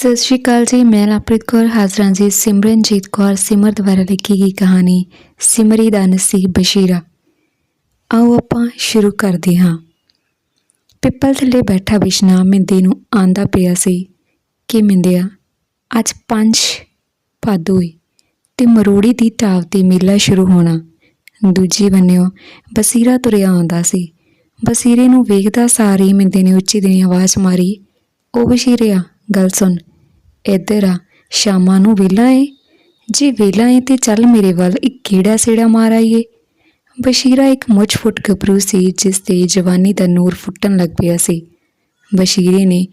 ਸਤਿ ਸ਼੍ਰੀ ਅਕਾਲ ਜੀ, ਮੈਂ ਲਵਪ੍ਰੀਤ ਕੌਰ, ਹਾਜ਼ਰਾਂ ਜੀ ਸਿਮਰਨਜੀਤ ਕੌਰ, ਸਿਮਰ ਦੁਆਰਾ ਲਿਖੀ ਗਈ ਕਹਾਣੀ ਸਿਮਰੀ ਦਾ ਨਸੀਬ ਬਸ਼ੀਰਾ। ਆਓ ਆਪਾਂ ਸ਼ੁਰੂ ਕਰਦੇ ਹਾਂ। ਪਿੱਪਲ ਥੱਲੇ ਬੈਠਾ ਬਿਸ਼ਨਾ ਮਿੰਦੇ ਨੂੰ ਆਂਦਾ ਪਿਆ ਸੀ ਕਿ ਮਿੰਦਿਆ, ਅੱਜ ਪੰਜ ਭਾਦੋ ਏ ਤੇ ਮਰੋੜੀ ਦੀ ਟਾਵ ਤੇ ਮੇਲਾ ਸ਼ੁਰੂ ਹੋਣਾ। ਦੂਜੀ ਬੰਨਿਓ, ਬਸੀਰਾ ਤੁਰਿਆ ਆਉਂਦਾ ਸੀ। ਬਸੀਰੇ ਨੂੰ ਵੇਖਦਾ ਸਾਰੀ ਮਿੰਦੇ ਨੇ ਉੱਚੀ ਦੇਣੀ ਆਵਾਜ਼ ਮਾਰੀ, ਉਹ ਬਸ਼ੀਰਿਆ, ਗੱਲ ਸੁਣ ਇੱਧਰ ਆ, ਸ਼ਾਮਾਂ ਨੂੰ ਵੇਲਾ ਏ? ਜੇ ਵੇਲਾ ਏ ਤੇ ਚੱਲ ਮੇਰੇ ਵੱਲ ਇੱਕ ਕੀੜਾ ਸੇੜਾ ਮਾਰ ਆਈਏ। ਬਸ਼ੀਰਾ ਇੱਕ ਮੁੱਛ ਫੁੱਟ ਗੱਭਰੂ ਸੀ, ਜਿਸ ਤੇ ਜਵਾਨੀ ਦਾ ਨੂਰ ਫੁੱਟਣ ਲੱਗ ਪਿਆ ਸੀ। ਬਸ਼ੀਰੇ ਨੇ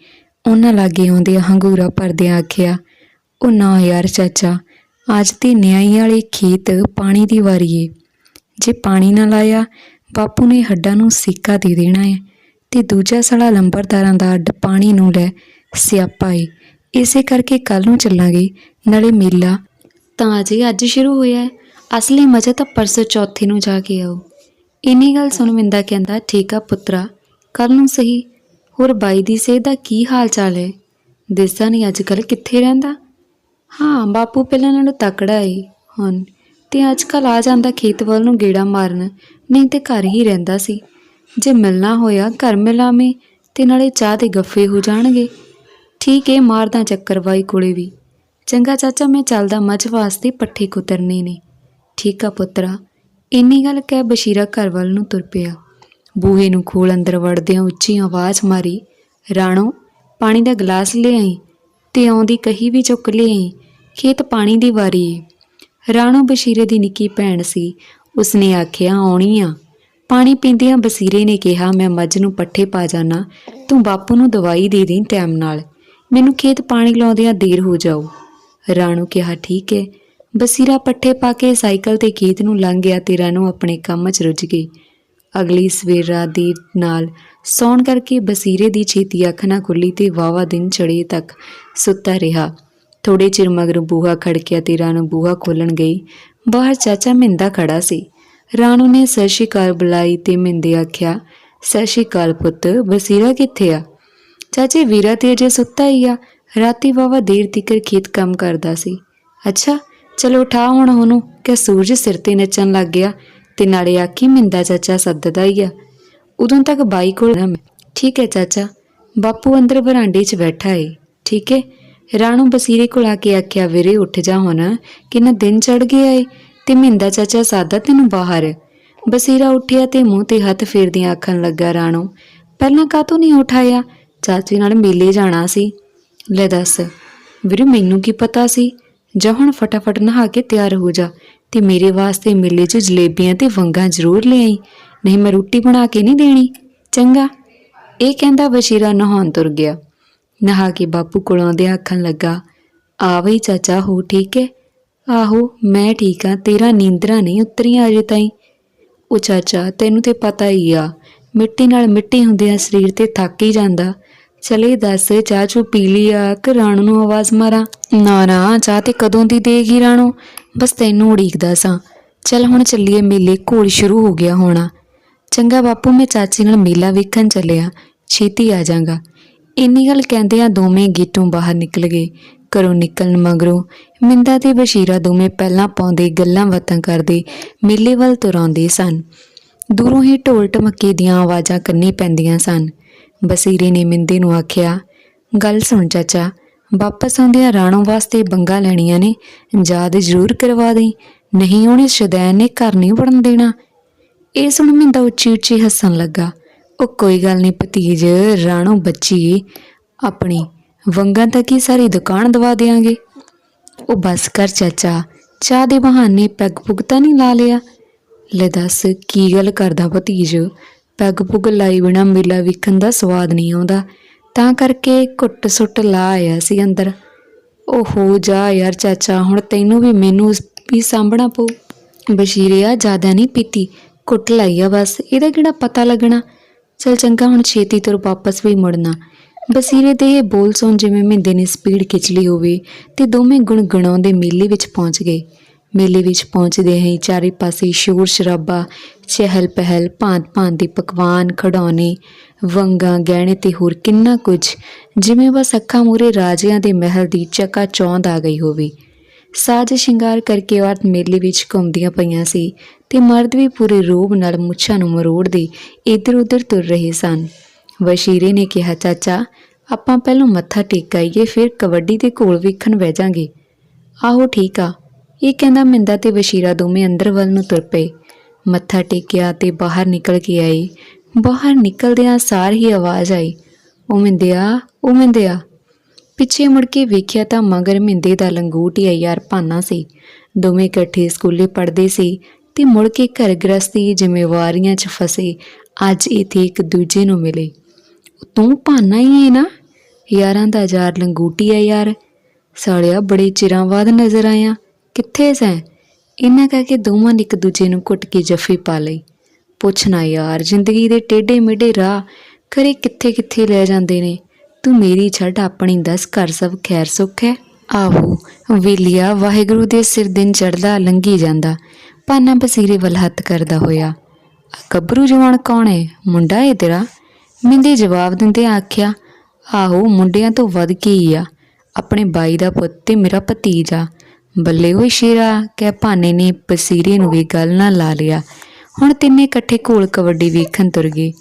ਉਹਨਾਂ ਲਾਗੇ ਆਉਂਦੇ ਹੰਗੂਰਾ ਭਰਦਿਆਂ ਆਖਿਆ, ਉਹ ਨਾ ਯਾਰ ਚਾਚਾ, ਅੱਜ ਤੇ ਨਿਆਈ ਵਾਲੇ ਖੇਤ ਪਾਣੀ ਦੀ ਵਾਰੀ ਏ। ਜੇ ਪਾਣੀ ਨਾ ਲਾਇਆ, ਬਾਪੂ ਨੇ ਹੱਡਾਂ ਨੂੰ ਸਿੱਕਾ ਦੇ ਦੇਣਾ ਹੈ ਤੇ ਦੂਜਾ ਸੜਾ ਲੰਬਰਦਾਰਾਂ ਦਾ ਅੱਡ ਪਾਣੀ ਨੂੰ ਲੈ ਸਿਆਪਾ ਏ। ਇਸੇ ਕਰਕੇ ਕੱਲ ਨੂੰ ਚੱਲਾਂਗੇ, ਨਾਲੇ ਮੇਲਾ ਤਾਂ ਅਜੇ ਅੱਜ ਸ਼ੁਰੂ ਹੋਇਆ ਹੈ। ਅਸਲੀ ਮਜ਼ਾ ਤਾਂ ਪਰਸੋਂ ਚੌਥੇ ਨੂੰ ਜਾ ਕੇ ਆਓ। ਇੰਨੀ ਗੱਲ ਸੁਣ ਮਿੰਦਾ ਕਹਿੰਦਾ, ਠੀਕ ਆ ਪੁੱਤਰਾ ਕੱਲ ਨੂੰ ਸਹੀ। ਹੋਰ ਬਾਈ ਦੀ ਸਿਹਤ ਦਾ ਕੀ ਹਾਲ ਚਾਲ ਹੈ? ਦਿਸਦਾ ਨਹੀਂ ਅੱਜ ਕੱਲ ਕਿੱਥੇ ਰਹਿੰਦਾ? ਹਾਂ, ਬਾਪੂ ਪਹਿਲਾਂ ਨਾਲੋਂ ਤਕੜਾ ਏ, ਹੁਣ। ਤੇ ਅੱਜ ਕੱਲ ਆ ਜਾਂਦਾ ਖੇਤ ਵੱਲ ਨੂੰ ਗੇੜਾ ਮਾਰਨ, ਨਹੀਂ ਤੇ ਘਰ ਹੀ ਰਹਿੰਦਾ ਸੀ। ਜੇ ਮਿਲਣਾ ਹੋਇਆ, ਘਰ ਮਿਲਾਵੇਂ ਤੇ ਨਾਲੇ ਚਾਹ 'ਤੇ ਗੱਫੇ ਹੋ ਜਾਣਗੇ। ਠੀਕ ਏ, ਮਾਰਦਾ ਚੱਕਰ ਬਾਈ ਕੋਲੇ ਵੀ। ਚੰਗਾ ਚਾਚਾ, ਮੈਂ ਚੱਲਦਾ ਮੱਝ ਵਾਸਤੇ ਪੱਠੇ ਕੁਤਰਨੇ ਨੇ। ਠੀਕ ਆ ਪੁੱਤਰਾ, ਇੰਨੀ ਗੱਲ ਕਹਿ ਬਸ਼ੀਰਾ ਘਰ ਵੱਲ ਨੂੰ ਤੁਰ ਪਿਆ। ਬੂਹੇ ਨੂੰ ਖੋਲ ਅੰਦਰ ਵੜਦਿਆਂ ਉੱਚੀ ਆਵਾਜ਼ ਮਾਰੀ, ਰਾਣੋ, ਪਾਣੀ ਦਾ ਗਲਾਸ ਲਿਆਈ ਤੇ ਆਉਂਦੀ ਕਹੀ ਵੀ ਚੁੱਕ ਲਿਆਈ, ਖੇਤ ਪਾਣੀ ਦੀ ਵਾਰੀ ਏ। ਰਾਣੋ ਬਸ਼ੀਰੇ ਦੀ ਨਿੱਕੀ ਭੈਣ ਸੀ, ਉਸਨੇ ਆਖਿਆ, ਆਉਣੀ ਆ। ਪਾਣੀ ਪੀਂਦਿਆਂ ਬਸੀਰੇ ਨੇ ਕਿਹਾ, ਮੈਂ ਮੱਝ ਨੂੰ ਪੱਠੇ ਪਾ ਜਾਣਾ ਤੂੰ ਬਾਪੂ ਨੂੰ ਦਵਾਈ ਦੇ ਦੇਂ ਟਾਈਮ ਨਾਲ। ਮੈਨੂੰ ਖੇਤ ਪਾਣੀ ਲਾਉਂਦਿਆਂ ਦੇਰ ਹੋ ਜਾਊ। ਰਾਣੂ ਕਿਹਾ, ਠੀਕ ਹੈ ਬਸੀਰਾ ਪੱਠੇ ਪਾ ਕੇ ਸਾਈਕਲ ਤੇ ਖੇਤ ਨੂੰ ਲੰਘ ਗਿਆ ਤੇ ਰਾਣੋ ਆਪਣੇ ਕੰਮ 'ਚ ਰੁੱਝ ਗਈ। ਅਗਲੀ ਸਵੇਰ ਰਾਤ ਦੀ ਨਾਲ ਸੌਣ ਕਰਕੇ ਬਸੀਰੇ ਦੀ ਛੇਤੀ ਅੱਖ ਨਾ ਖੁੱਲੀ ਤੇ ਵਾਵਾ ਦਿਨ ਚੜੇ ਤੱਕ ਸੁੱਤਾ ਰਿਹਾ। ਥੋੜੇ ਚਿਰ ਮਗਰ ਬੂਹਾ ਖੜਕਿਆ ਤੇ ਰਾਣੋ ਬੂਹਾ ਖੋਲਣ ਗਈ। ਬਾਹਰ ਚਾਚਾ ਮਿੰਦਾ ਖੜਾ ਸੀ। ਰਾਣੂ ਨੇ, ਸਤਿ ਸ਼੍ਰੀ ਅਕਾਲ ਬੁਲਾਈ, ਤੇ ਮਿੰਦੇ ਆਖਿਆ, ਸਤਿ ਸ਼੍ਰੀ ਅਕਾਲ ਪੁੱਤ, ਬਸੀਰਾ ਕਿੱਥੇ ਆ? ਚਾਚੇ ਵੀਰਾ ਤੇ ਅਜੇ ਸੁੱਤਾ ਹੀ ਆ। ਰਾਤੀ ਵਾਵਾ ਦੇਰ ਤੀਕਰ ਖੇਤ ਕੰਮ ਕਰਦਾ ਸੀ। ਅੱਛਾ, ਚਲੋ ਉਠਾ ਹੁਣ ਉਹਨੂੰ ਕਿ ਸੂਰਜ ਸਿਰ ਤੇ ਨੱਚਣ ਲੱਗ ਗਿਆ ਤੇ ਨਾਲੇ ਆਖੀ ਮਿੰਦਾ ਚਾਚਾ ਸੱਦਦਾ ਹੀ ਆ। ਉਦੋਂ ਤੱਕ ਬਾਈ ਕੋਲ ਨਾ ਠੀਕ ਹੈ ਚਾਚਾ, ਬਾਪੂ ਅੰਦਰ ਬਰਾਂਡੇ 'ਚ ਬੈਠਾ ਏ। ਠੀਕ ਹੈ, ਰਾਣੂ ਬਸੀਰੇ ਕੋਲ ਆ ਕੇ ਆਖਿਆ, ਵੀਰੇ, ਉੱਠ ਜਾ ਹੁਣ, ਕਿੰਨਾ ਦਿਨ ਚੜ ਗਿਆ ਏ ਤੇ ਮਿੰਦਾ ਚਾਚਾ ਸਾਦਾ ਤੈਨੂੰ ਬਾਹਰ ਬਸੀਰਾ ਉੱਠਿਆ ਤੇ ਮੂੰਹ ਤੇ ਹੱਥ ਫੇਰਦਿਆਂ ਆਖਣ ਲੱਗਾ, ਰਾਣੂ, ਪਹਿਲਾਂ ਕਾਹਤੋਂ ਨਹੀਂ ਉਠਾਇਆ? ਚਾਚੀ ਨਾਲ ਮੇਲੇ ਜਾਣਾ ਸੀ। ਲੈ ਦੱਸ, ਵੀਰੇ ਮੈਨੂੰ ਕੀ ਪਤਾ ਸੀ? ਜਾ ਹੁਣ ਫਟਾਫਟ ਨਹਾ ਕੇ ਤਿਆਰ ਹੋ ਜਾ ਤੇ ਮੇਰੇ ਵਾਸਤੇ ਮੇਲੇ 'ਚ ਜਲੇਬੀਆਂ ਤੇ ਵੰਗਾਂ ਜ਼ਰੂਰ ਲਿਆਈ ਨਹੀਂ ਮੈਂ ਰੋਟੀ ਬਣਾ ਕੇ ਨਹੀਂ ਦੇਣੀ। ਚੰਗਾ। ਇਹ ਕਹਿੰਦਾ ਬਸ਼ੀਰਾ ਨਹਾਉਣ ਤੁਰ ਗਿਆ। ਨਹਾ ਕੇ ਬਾਪੂ ਕੋਲ ਆਉਂਦਿਆਂ ਆਖਣ ਲੱਗਾ, ਆ ਬਈ ਚਾਚਾ, ਹੋ ਠੀਕ ਹੈ? ਆਹੋ, ਮੈਂ ਠੀਕ ਆ ਤੇਰਾ ਨੀਂਦਰਾ ਨਹੀਂ ਉਤਰੀਆਂ ਅਜੇ ਤਾਈਂ। ਉਹ ਚਾਚਾ, ਤੈਨੂੰ ਤੇ ਪਤਾ ਹੀ ਆ, ਮਿੱਟੀ ਨਾਲ ਮਿੱਟੀ ਹੁੰਦੇ ਆ ਸਰੀਰ ਤੇ ਥੱਕ ਹੀ ਜਾਂਦਾ। ਚਲੇ ਦੱਸ, ਚਾਹ ਚੂ ਪੀ ਲਈ ਆ ਕਿ ਰਾਣੂ ਨੂੰ ਆਵਾਜ਼ ਮਾਰਾਂ। ਨਾ ਨਾ, ਚਾਹ ਤੇ ਕਦੋਂ ਦੀ ਦੇਗੀ ਰਾਣੂ? ਬਸ ਤੈਨੂੰ ਉਡੀਕਦਾ ਸਾਂ। ਚੱਲ ਹੁਣ ਚੱਲੀਏ ਮੇਲੇ, ਘੋਲ ਸ਼ੁਰੂ ਹੋ ਗਿਆ ਹੋਣਾ। ਚੰਗਾ ਬਾਪੂ, ਮੈਂ ਚਾਚੀ ਨਾਲ ਮੇਲਾ ਵੇਖਣ ਚੱਲਿਆ। ਛੇਤੀ ਆ ਜਾਗਾ। ਇੰਨੀ ਗੱਲ ਕਹਿੰਦਿਆਂ ਦੋਵੇਂ ਗੇਟੋਂ ਬਾਹਰ ਨਿਕਲ ਗਏ। ਘਰੋਂ ਨਿਕਲਣ ਮਗਰੋਂ ਮਿੰਦਾ ਤੇ ਬਸ਼ੀਰਾ ਦੋਵੇਂ ਪਹਿਲਾਂ ਪਾਉਂਦੇ, ਗੱਲਾਂ ਬਾਤਾਂ ਕਰਦੇ, ਮੇਲੇ ਵੱਲ ਤੁਰ ਸਨ। ਦੂਰੋਂ ਹੀ ਢੋਲ ਢਮੱਕੇ ਦੀਆਂ ਆਵਾਜ਼ਾਂ ਕੰਨੀ ਪੈਂਦੀਆਂ ਸਨ। ਬਸੀਰੇ ਨੇ ਮਿੰਦੇ ਨੂੰ ਆਖਿਆ, ਗੱਲ ਸੁਣ ਚਾਚਾ, ਵਾਪਸ ਆਉਂਦਿਆਂ ਰਾਣੋ ਵਾਸਤੇ ਬੰਗਾ ਲੈਣੀਆਂ ਨੇ, ਯਾਦ ਜ਼ਰੂਰ ਕਰਵਾ ਦੇ ਨਹੀਂ ਉਹਨੇ ਸ਼ਦੈਨ ਨੇ ਘਰ ਨਹੀਂ ਵੜਨ ਦੇਣਾ। ਇਹ ਸੁਣ ਮਿੰਦਾ ਉੱਚੀ ਉੱਚੀ ਹੱਸਣ ਲੱਗਾ। ਉਹ ਕੋਈ ਗੱਲ ਨਹੀਂ ਭਤੀਜ, ਰਾਣੋ ਬੱਚੀ, ਆਪਣੀ, ਵੰਗਾਂ ਤੱਕ ਹੀ ਸਾਰੀ ਦੁਕਾਨ ਦਵਾ ਦੇਾਂਗੇ ਉਹ ਬਸ ਕਰ ਚਾਚਾ, ਚਾਹ ਦੇ ਬਹਾਨੇ ਪੈਗ ਪੁਗ ਤਾਂ ਨਹੀਂ ਲਾ ਲਿਆ? ਲੈ ਦੱਸ, ਕੀ ਗੱਲ ਕਰਦਾ ਭਤੀਜ? ਪੈਗ ਪੁਗ ਲਾਈ ਬਿਨਾ ਮੇਲਾ ਵੇਖਣ ਦਾ ਸਵਾਦ ਨਹੀਂ ਆਉਂਦਾ। ਤਾਂ ਕਰਕੇ ਘੁੱਟ ਸੁੱਟ ਲਾ ਆਇਆ ਸੀ ਅੰਦਰ। ਓਹੋ ਜਾ ਯਾਰ ਚਾਚਾ, ਹੁਣ ਤੈਨੂੰ ਵੀ ਮੈਨੂੰ ਵੀ ਸਾਂਭਣਾ ਪਊ। ਬਸ਼ੀਰਿਆ ਜ਼ਿਆਦਾ ਨਹੀਂ ਪੀਤੀ ਕੁੱਟ ਲਾਈ ਬਸ, ਇਹਦਾ ਕਿਹੜਾ ਪਤਾ ਲੱਗਣਾ? ਚਲ ਚੰਗਾ, ਹੁਣ ਛੇਤੀ ਤੁਰ ਵਾਪਸ ਵੀ ਮੁੜਨਾ। ਬਸੀਰੇ ਦੇ ਇਹ ਬੋਲ ਸੁਣ ਜਿਵੇਂ ਮਹਿੰਦੇ ਨੇ ਸਪੀਡ ਖਿੱਚ ਲਈ ਹੋਵੇ ਤੇ ਦੋਵੇਂ ਗੁਣ ਗੁਣਗੁਣਾਉਂਦੇ ਮੇਲੇ ਵਿੱਚ ਪਹੁੰਚ ਗਏ। ਮੇਲੇ ਵਿੱਚ ਪਹੁੰਚਦੇ ਹੀ ਚਾਰੇ ਪਾਸੇ ਸ਼ੋਰ ਸ਼ਰਾਬਾ ਚਹਿਲ ਪਹਿਲ ਭਾਂਤ ਭਾਂਤ ਦੇ ਪਕਵਾਨ ਖਿਡੌਣੇ, ਵੰਗਾਂ, ਗਹਿਣੇ ਤੇ ਹੋਰ ਕਿੰਨਾ ਕੁਝ, ਜਿਵੇਂ ਬਸ ਅੱਖਾਂ ਮੂਰੇ ਰਾਜਿਆਂ ਦੇ ਮਹਿਲ ਦੀ ਚਕਾ ਚੌਂਦ ਆ ਗਈ ਹੋਵੇ। ਸਾਜ ਸ਼ਿੰਗਾਰ ਕਰਕੇ ਔਰਤ ਮੇਲੇ ਵਿੱਚ ਘੁੰਮਦੀਆਂ ਪਈਆਂ ਸੀ ਤੇ ਮਰਦ ਵੀ ਪੂਰੇ ਰੋਬ ਨਾਲ ਮੁੱਛਾਂ ਨੂੰ ਮਰੋੜਦੇ ਇੱਧਰ ਉੱਧਰ ਤੁਰ ਰਹੇ ਸਨ। ਵਸ਼ੀਰੇ ਨੇ ਕਿਹਾ, ਚਾਚਾ, ਆਪਾਂ ਪਹਿਲਾਂ ਮੱਥਾ ਟੇਕਾਈਏ ਫਿਰ ਕਬੱਡੀ ਦੇ ਘੋਲ ਵੇਖਣ ਬਹਿ ਜਾਾਂਗੇ। ਆਹੋ, ਠੀਕ ਆ। ਇਹ ਕਹਿੰਦਾ, ਮਿੰਦਾ ਤੇ ਵਸ਼ੀਰਾ ਦੋਵੇਂ ਅੰਦਰ ਵੱਲ ਨੂੰ ਤੁਰ ਪਏ। ਮੱਥਾ ਟੇਕਿਆ ਤੇ ਬਾਹਰ ਨਿਕਲ ਕੇ ਆਈ। ਬਾਹਰ ਨਿਕਲਦਿਆਂ ਸਾਰ ਹੀ ਆਵਾਜ਼ ਆਈ, ਉਹ ਮਿੰਦਿਆ ਉਹ ਮਿੰਦਿਆ। ਪਿੱਛੇ ਮੁੜ ਕੇ ਵੇਖਿਆ ਤਾਂ ਮਗਰ ਮਿੰਦੇ ਦਾ ਲੰਗੂਟਿਆ ਯਾਰ ਭਾਨਾ ਸੀ। ਦੋਵੇਂ ਇਕੱਠੇ ਸਕੂਲੇ ਪੜ੍ਹਦੇ ਸੀ ਤੇ ਮੁੜ ਕੇ ਘਰ ਗ੍ਰਸਤੀ ਜ਼ਿੰਮੇਵਾਰੀਆਂ 'ਚ ਫਸੇ, ਅੱਜ ਇੱਥੇ ਇੱਕ ਦੂਜੇ ਨੂੰ ਮਿਲੇ। ਤੂੰ ਭਾਨਾ ਹੀ ਹੈ ਨਾ? ਯਾਰਾਂ ਦਾ ਯਾਰ ਲੰਗੂਟੀ ਆ ਯਾਰ। ਸਾਲਿਆ, ਬੜੇ ਚਿਰਾਂ ਬਾਅਦ ਨਜ਼ਰ ਆਇਆ। ਕਿੱਥੇ ਸੈਂ? ਇਹਨਾਂ ਕਹਿ ਕੇ ਦੋਵਾਂ ਨੇ ਇੱਕ ਦੂਜੇ ਨੂੰ ਘੁੱਟ ਕੇ ਜੱਫੀ ਪਾ ਲਈ ਪੁੱਛਣਾ, ਯਾਰ, ਜ਼ਿੰਦਗੀ ਦੇ ਟੇਢੇ ਮੇਢੇ ਰਾਹ ਕਰੇ ਕਿੱਥੇ ਕਿੱਥੇ ਲੈ ਜਾਂਦੇ ਨੇ? ਤੂੰ ਮੇਰੀ ਛੱਡ, ਆਪਣੀ ਦੱਸ, ਘਰ ਸਭ ਖੈਰ ਸੁੱਖ ਹੈ? ਆਹੋ, ਵੇਲਿਆ ਵਾਹਿਗੁਰੂ ਦੇ ਸਿਰ ਦਿਨ ਚੜਦਾ ਲੰਗੀ ਜਾਂਦਾ ਪਾਨਾ ਬਸੀਰੇ ਵੱਲ ਹੱਥ ਕਰਦਾ ਹੋਇਆ। ਗੱਭਰੂ ਜਵਾਨ ਕੌਣ ਹੈ ਮੁੰਡਾ ਹੈ ਤੇਰਾ? ਮਿੰਦੇ ਜਵਾਬ ਦਿੰਦੇ ਆਖਿਆ, ਆਹੋ, ਮੁੰਡਿਆਂ ਤੋਂ ਵੱਧ ਕੇ ਹੀ ਆ? ਆਪਣੇ ਬਾਈ ਦਾ ਪੁੱਤ ਤੇ ਮੇਰਾ ਭਤੀਜਾ। ਬੱਲੇ ਓਏ ਸ਼ੇਰਾ, ਕਹਿ ਭਾਨੇ ਨੇ ਬਸੀਰੇ ਨੂੰ ਵੀ ਗੱਲ ਨਾਲ ਲਾ ਲਿਆ। ਹੁਣ ਤਿੰਨੇ ਇਕੱਠੇ ਕੋਲ ਕਬੱਡੀ ਵੇਖਣ ਤੁਰ ਗਏ।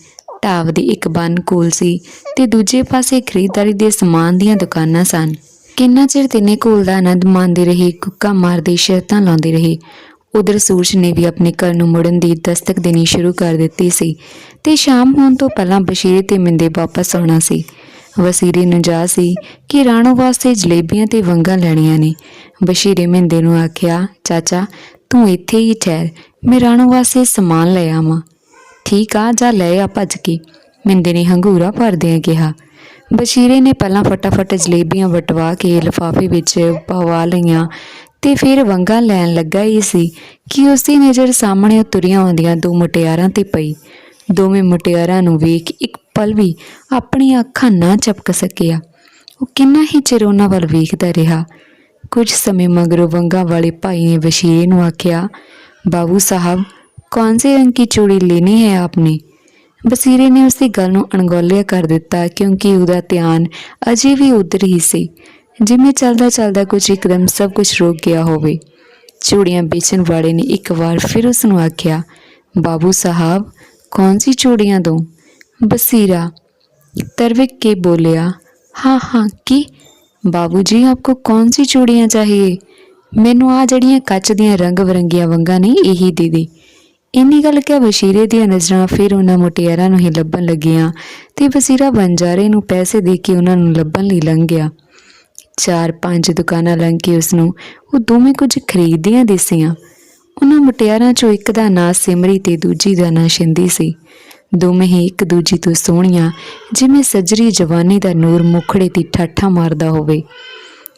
ਢਾਬ ਦੀ ਇੱਕ ਬੰਨ ਕੋਲ ਸੀ ਤੇ ਦੂਜੇ ਪਾਸੇ ਖਰੀਦਦਾਰੀ ਦੇ ਸਮਾਨ ਦੀਆਂ ਦੁਕਾਨਾਂ ਸਨ। ਕਿੰਨਾ ਚਿਰ ਤਿੰਨੇ ਕੋਲ ਦਾ ਆਨੰਦ ਮਾਣਦੇ ਰਹੇ, ਕੁੱਕਾ ਮਾਰਦੇ ਸ਼ਰਤਾਂ ਲਾਉਂਦੇ ਰਹੇ। ਉਧਰ ਸੂਰਜ ਨੇ ਵੀ ਆਪਣੇ ਘਰ ਨੂੰ ਮੁੜਨ ਦੀ ਦਸਤਕ ਦੇਣੀ ਸ਼ੁਰੂ ਕਰ ਦਿੱਤੀ ਸੀ ਤੇ ਸ਼ਾਮ ਹੋਣ ਤੋਂ ਪਹਿਲਾਂ ਬਸ਼ੀਰੇ ਤੇ ਮਿੰਦੇ ਵਾਪਸ ਆਉਣਾ ਸੀ। ਵਸੀਰੇ ਨੂੰ ਜਾ ਸੀ ਕਿ ਰਾਣੋ ਵਾਸਤੇ ਜਲੇਬੀਆਂ ਤੇ ਵੰਗਾਂ ਲੈਣੀਆਂ ਨੇ। ਬਸ਼ੀਰੇ ਮਹਿੰਦੇ ਨੂੰ ਆਖਿਆ, ਚਾਚਾ, ਤੂੰ ਇੱਥੇ ਹੀ ਠਹਿਰ, ਮੈਂ ਰਾਣੋ ਵਾਸਤੇ ਸਮਾਨ ਲੈ ਆਵਾਂ। ਠੀਕ ਆ, ਜਾ ਲੈ ਆ ਭੱਜ ਕੇ। ਮਹਿੰਦੇ ਨੇ ਹੰਗੂਰਾ ਭਰਦਿਆਂ ਕਿਹਾ। ਬਸ਼ੀਰੇ ਨੇ ਪਹਿਲਾਂ ਫਟਾਫਟ ਜਲੇਬੀਆਂ ਵਟਵਾ ਕੇ ਲਿਫਾਫੇ ਵਿੱਚ ਪਵਾ ਲਈਆਂ ਤੇ ਫਿਰ ਵੰਗਾ ਲੈਣ ਲੱਗਾ ਹੀ ਸੀ ਕਿ ਉਸ ਦੀ ਨਜ਼ਰ ਸਾਹਮਣੇ ਤੁਰੀਆਂ ਆਉਂਦੀਆਂ ਦੋ ਮੁਟਿਆਰਾਂ ਤੇ ਪਈ। ਦੋਵੇਂ ਮੁਟਿਆਰਾਂ ਨੂੰ ਵੇਖ ਇੱਕ ਪਲ ਵੀ ਆਪਣੀਆਂ ਅੱਖਾਂ ਨਾ ਚਪਕ ਸਕਿਆ। ਉਹ ਕਿੰਨਾ ਹੀ ਚਿਰ ਉਹਨਾਂ ਵੱਲ ਵੇਖਦਾ ਰਿਹਾ। ਕੁਝ ਸਮੇਂ ਮਗਰੋਂ ਵੰਗਾ ਵਾਲੇ ਭਾਈ ਨੇ ਵਸ਼ੀਰੇ ਨੂੰ ਆਖਿਆ, ਬਾਬੂ ਸਾਹਿਬ, ਕੌਣ ਸੇ ਰੰਗ ਕੀ ਚੂੜੀ ਲੈਣੀ ਹੈ ਆਪਨੇ ਬਸੀਰੇ ਨੇ ਉਸ ਦੀ ਗੱਲ ਨੂੰ ਅਣਗੌਲਿਆ ਕਰ ਦਿੱਤਾ, ਕਿਉਂਕਿ ਉਹਦਾ ਧਿਆਨ ਅਜੇ ਵੀ ਉਧਰ ਹੀ ਸੀ, ਜਿਵੇਂ ਚੱਲਦਾ ਚੱਲਦਾ ਕੁਝ ਇੱਕਦਮ ਸਭ ਕੁਝ ਰੁਕ ਗਿਆ ਹੋਵੇ। ਚੂੜੀਆਂ ਵੇਚਣ ਵਾਲੇ ਨੇ ਇੱਕ ਵਾਰ ਫਿਰ ਉਸ ਨੂੰ ਆਖਿਆ, ਬਾਬੂ ਸਾਹਿਬ ਕੌਣ ਸੀ ਚੂੜੀਆਂ ਦੋ ਬਸੀਰਾ तरविक के बोलिया हाँ हाँ की ਬਾਬੂਜੀ ਆਪਕੋ ਕੌਣ ਸੀ ਚੂੜੀਆਂ ਚਾਹੀਏ ਮੈਨੂੰ ਆ ਜਿਹੜੀਆਂ ਕੱਚ ਦੀਆਂ ਰੰਗ ਬਰੰਗੀਆਂ ਵੰਗਾਂ ਨੇ ਇਹੀ ਦੇ ਦੇ ਇੰਨੀ ਗੱਲ ਕਿ ਵਸ਼ੀਰੇ ਦੀਆਂ ਨਜ਼ਰਾਂ ਫਿਰ ਉਹਨਾਂ ਮੁਟਿਆਰਾਂ ਨੂੰ ਹੀ ਲੱਭਣ ਲੱਗੀਆਂ ਤੇ ਵਸੀਰਾ ਬੰਜਾਰੇ ਨੂੰ ਪੈਸੇ ਦੇ ਕੇ ਉਹਨਾਂ ਨੂੰ ਲੱਭਣ ਲਈ ਲੰਘ ਗਿਆ ਚਾਰ ਪੰਜ ਦੁਕਾਨਾਂ ਲੰਘ ਕੇ ਉਸ ਨੂੰ ਉਹ ਦੋਵੇਂ ਕੁਝ ਖਰੀਦਦੀਆਂ ਦਿਸੀਆਂ ਉਹਨਾਂ ਮੁਟਿਆਰਾਂ ਚੋਂ ਇੱਕ ਦਾ ਨਾਂ ਸਿਮਰੀ ਤੇ ਦੂਜੀ ਦਾ ਨਾਂ ਸ਼ਿੰਦੀ ਸੀ। ਦੋਵੇਂ ਹੀ ਇੱਕ ਦੂਜੀ ਤੋਂ ਸੋਹਣੀਆਂ, ਜਿਵੇਂ ਸੱਜਰੀ ਜਵਾਨੀ ਦਾ ਨੂਰ ਮੁਖੜੇ ਦੀ ਠਾਠਾ ਮਾਰਦਾ ਹੋਵੇ।